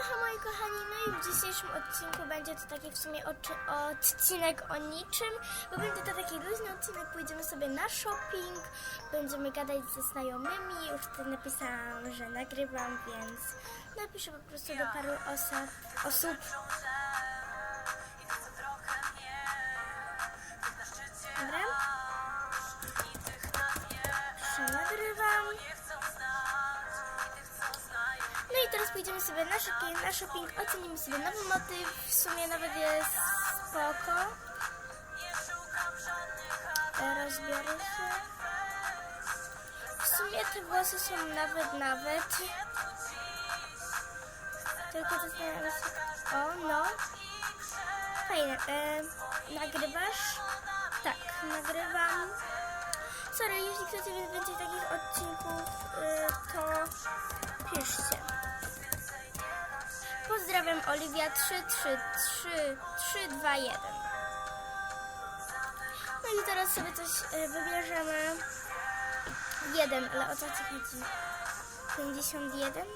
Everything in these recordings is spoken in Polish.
Aloha moi kochani, no i w dzisiejszym odcinku będzie to taki w sumie oczy, odcinek o niczym, bo będzie to taki luźny odcinek, pójdziemy sobie na shopping, będziemy gadać ze znajomymi, już tutaj napisałam, że nagrywam, więc napiszę po prostu do paru osób. osób. Sobie na shopping, na shopping ocenimy sobie nowy motyw, w sumie nawet jest spoko. E, Rozbiorę się. W sumie te włosy są nawet, nawet. Tylko zastanawiam się, o no. Fajne. E, nagrywasz? Tak, nagrywam. Sorry, jeśli chcecie więcej takich odcinków, y, to piszcie. Pozdrawiam Oliwia 3, 3, 3, 3, 2, 1. No i teraz sobie coś y, wybierzemy. Jeden, ale o co ci chodzi? 51?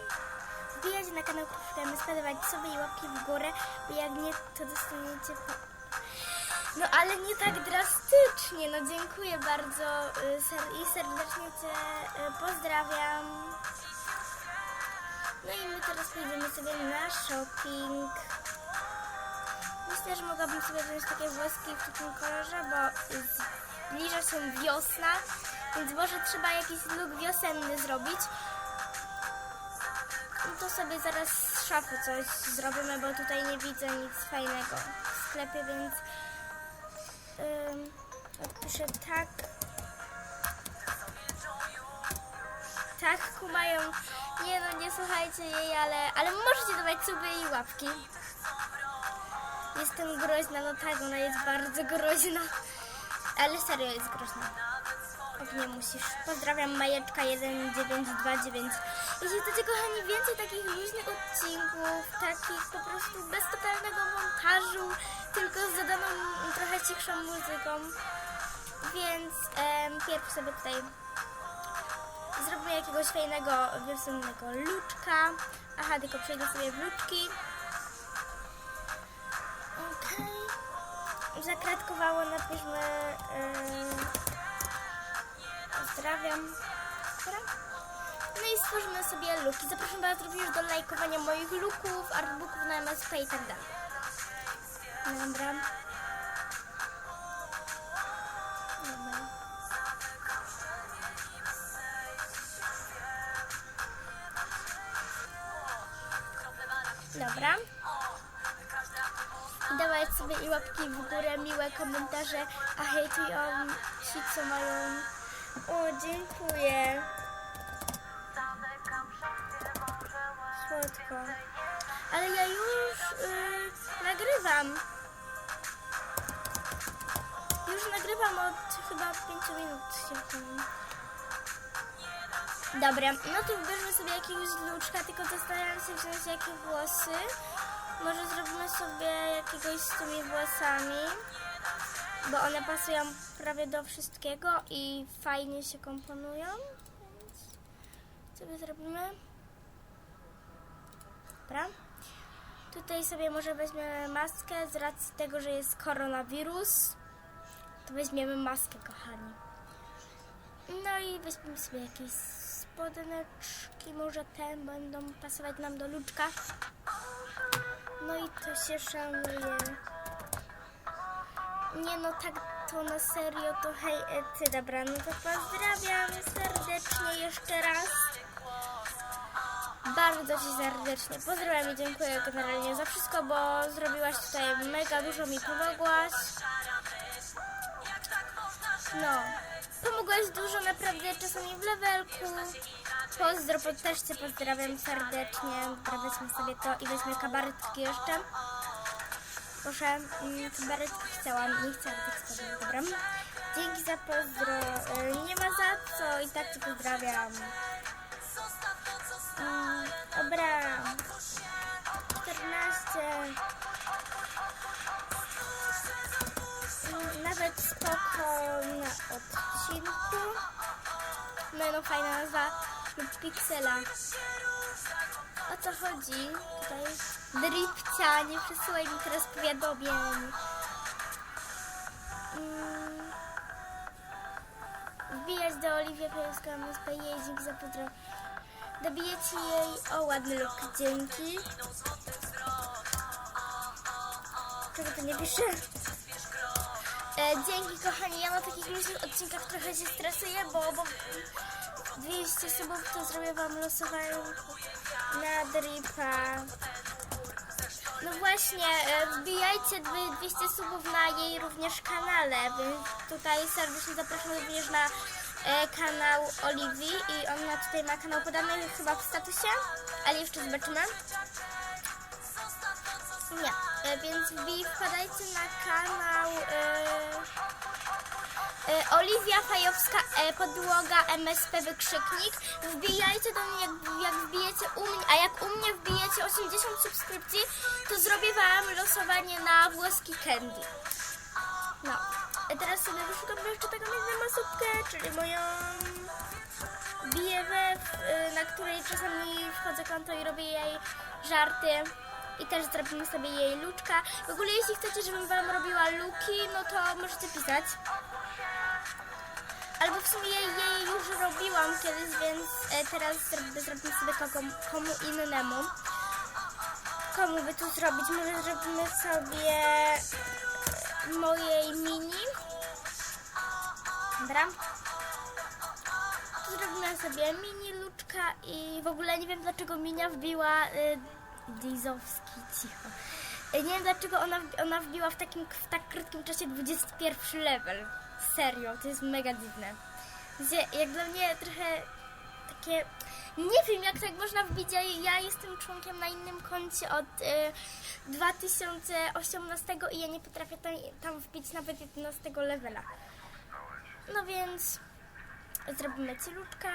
Wbijać na kanał Kruszkamy, spadować sobie i łapki w górę, bo jak nie, to dostaniecie po... No ale nie tak drastycznie, no dziękuję bardzo y, i serdecznie Cię y, pozdrawiam. No i my teraz pójdziemy sobie na shopping. Myślę, że mogłabym sobie wziąć takie włoski w takim kolorze, bo zbliża się wiosna, więc może trzeba jakiś look wiosenny zrobić. No to sobie zaraz z szafy coś zrobimy, bo tutaj nie widzę nic fajnego w sklepie, więc ym, odpiszę tak. Tak, kumają. Nie no, nie słuchajcie jej, ale, ale możecie dawać suby i łapki. Jestem groźna, no tak, ona jest bardzo groźna. Ale serio jest groźna. Och, nie musisz. Pozdrawiam Majeczka 1929. Jeśli chcecie, kochani, więcej takich luźnych odcinków, takich po prostu bez totalnego montażu, tylko z dodaną trochę cichszą muzyką, więc em, pierw sobie tutaj zrobimy jakiegoś fajnego, wiosennego luczka. Aha, tylko przejdę sobie w luczki. Okej. Zakratkowało, napiszmy... Yy, pozdrawiam. Dobra? No i stworzymy sobie luki. Zapraszam Was również do lajkowania moich luków, artbooków na MSP i tak dalej. Dobra. Dawać sobie i łapki w górę, miłe komentarze, a hejtują ci, co mają... O, dziękuję. Słodko. Ale ja już y, nagrywam. Już nagrywam od chyba 5 minut. Dobra, no to wybierzmy sobie jakiegoś luczka, tylko zastanawiam się wziąć jakie włosy. Może zrobimy sobie jakiegoś z tymi włosami, bo one pasują prawie do wszystkiego i fajnie się komponują. Więc sobie zrobimy. Dobra. Tutaj sobie może weźmiemy maskę z racji tego, że jest koronawirus. To weźmiemy maskę, kochani. No i weźmiemy sobie jakieś spodeneczki, może te będą pasować nam do luczka. No i to się szanuje. Nie no, tak to na serio, to hej, e, ty, dobra, no to pozdrawiam serdecznie jeszcze raz. Bardzo Ci serdecznie pozdrawiam i dziękuję generalnie za wszystko, bo zrobiłaś tutaj mega dużo, mi pomogłaś. No, pomogłaś dużo naprawdę czasami w levelku. Pozdro, pod też Cię pozdrawiam serdecznie. Weźmy sobie to i weźmy kabaretki jeszcze. Proszę, mm, kabaretki chciałam, nie chciałam tych spodni, dobra. Dzięki za pozdro. Y, Nie ma za co i tak Cię pozdrawiam. Mm, Dobra. No fajna nazwa. Lub Pixela. O co chodzi. Tutaj dripcia, nie przesyłaj mi teraz powiadomień. Mm. Wbijać do Oliwia Piotrowska, MSP Jeździk za pozdrow. Dobijecie jej, o ładny luk, dzięki. Czego to nie pisze? E, dzięki kochani, ja na takich luźnych odcinkach trochę się stresuję, bo, bo 200 subów to zrobię wam losowanie na dripa. No właśnie, e, wbijajcie dwie- 200 subów na jej również kanale, więc tutaj serdecznie zapraszam również na e, kanał Oliwii i ona tutaj ma kanał podany chyba w statusie, ale jeszcze zobaczymy. Nie, więc wbij, wpadajcie na kanał e, e, Oliwia Fajowska, e, podłoga MSP wykrzyknik. Wbijajcie do mnie, jak, jak wbijecie u mnie, a jak u mnie wbijecie 80 subskrypcji, to zrobię wam losowanie na włoski candy. No, e, teraz sobie wyszukam jeszcze taką jedną osobkę, czyli moją BFF, y, na której czasami wchodzę konto i robię jej żarty. I też zrobimy sobie jej luczka. W ogóle jeśli chcecie, żebym wam robiła luki, no to możecie pisać. Albo w sumie jej, już robiłam kiedyś, więc e, teraz zrobimy, sobie komu, komu innemu. Komu by tu zrobić? Może zrobimy sobie e, mojej mini. Dobra. Zrobimy sobie mini luczka i w ogóle nie wiem dlaczego Minia wbiła y, Dizowski, cicho. Y, nie wiem dlaczego ona, ona wbiła w takim w tak krótkim czasie 21 level. Serio, to jest mega dziwne. Jak dla mnie trochę takie... Nie wiem jak tak można wbić, ja, ja jestem członkiem na innym koncie od y, 2018 i ja nie potrafię tam, tam wbić nawet 11 levela. No więc zrobimy cyluczka.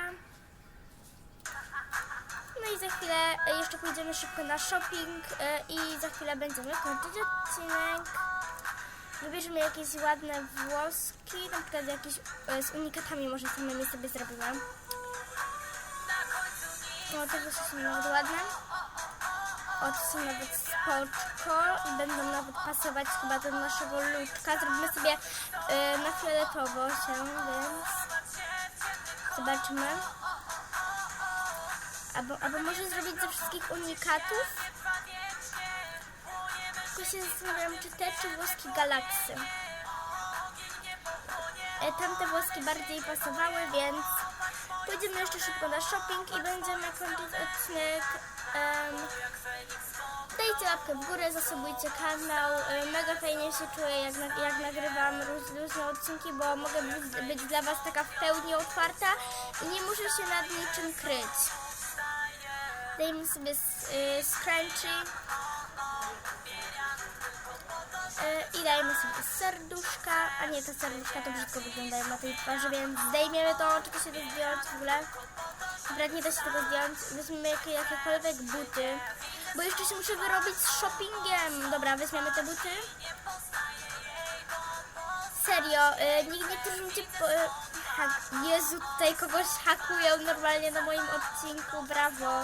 No i za chwilę e, jeszcze pójdziemy szybko na shopping e, i za chwilę będziemy kończyć odcinek. Wybierzemy jakieś ładne włoski, na przykład jakieś e, z unikatami może samymi sobie zrobiłam. No te włosy są nawet ładne. O, to są nawet spoczko i będą nawet pasować chyba do naszego luczka. Zrobimy sobie na fioletowo się, więc zobaczymy. Albo, albo może zrobić ze wszystkich unikatów. Tylko się zastanawiam, czy te, czy włoski galaksy. E, Tamte włoski bardziej pasowały, więc pójdziemy jeszcze szybko na shopping i będziemy kończyć odcinek. Em, Dajcie łapkę w górę, zasobujcie kanał. E, Mega fajnie się czuję, jak, jak nagrywam róż- różne odcinki, bo mogę być, być dla Was taka w pełni otwarta i nie muszę się nad niczym kryć. Dajmy sobie s- y, scrunchy y, i dajmy sobie serduszka, a nie te serduszka to brzydko wyglądają na tej twarzy, więc zdejmiemy to, czy to się da zdjąć w ogóle. Dobra, nie da się tego zdjąć, weźmiemy jakie, jakiekolwiek buty, bo jeszcze się muszę wyrobić z shoppingiem. Dobra, weźmiemy te buty. Serio, y, nie, niektórzy ludzie... Y, hak, Jezu, tutaj kogoś hakują normalnie na moim odcinku, brawo.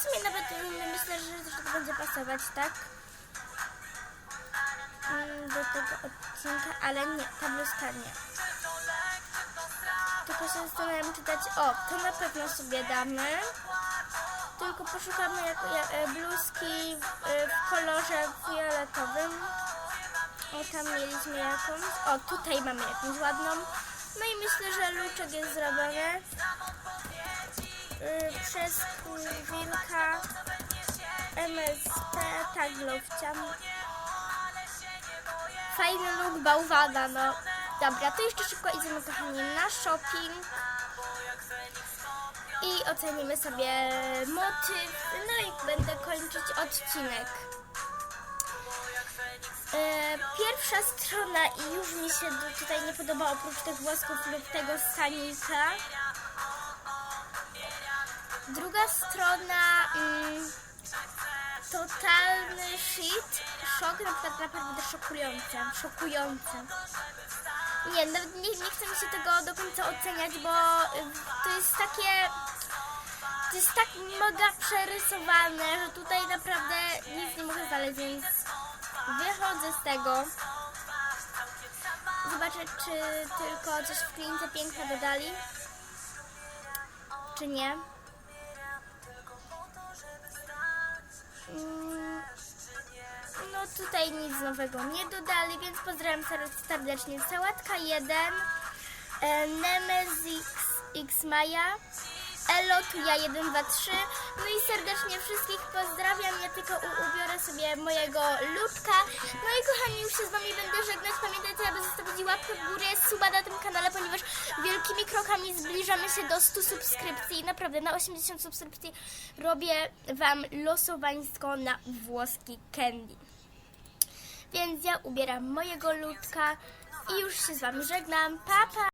W sumie nawet mm, myślę, że to będzie pasować, tak? Mm, Do tego odcinka, ale nie, ta bluzka nie. Tylko się zastanawiam, czy dać... O, to na pewno sobie damy. Tylko poszukamy jak, jak, e, bluzki e, w kolorze fioletowym. O, tam mieliśmy jakąś. O, tutaj mamy jakąś ładną. No i myślę, że luczek jest zrobiony. Y, przez wilka MSP taglowcia. Fajny look bałwana, no. Dobra, to jeszcze szybko idziemy kochani na shopping. I ocenimy sobie motyw. No i będę kończyć odcinek. E, pierwsza strona i już mi się tutaj nie podoba oprócz tych włosków lub tego stanika. Druga strona mm, totalny shit, szok, na przykład naprawdę szokujące, szokujące. Nie, nawet nie, nie chcę mi się tego do końca oceniać, bo y, to jest takie To jest tak mega przerysowane, że tutaj naprawdę nic nie mogę znaleźć, więc wychodzę z tego. Zobaczę, czy tylko coś w klinice piękne dodali, czy nie. Tutaj nic nowego nie dodali, więc pozdrawiam ser- serdecznie. Sałatka 1, e, Nemesis X Maja, Elo, ja 1, 2, 3. No i serdecznie wszystkich pozdrawiam. Ja tylko ubiorę sobie mojego luczka. No i kochani, już się z wami będę żegnać. Pamiętajcie, aby zostawić łapkę w górę, suba na tym kanale, ponieważ wielkimi krokami zbliżamy się do 100 subskrypcji. Naprawdę, na 80 subskrypcji robię wam losowaństwo na włoski candy. Więc ja ubieram mojego ludka i już się z wami żegnam. Pa, pa!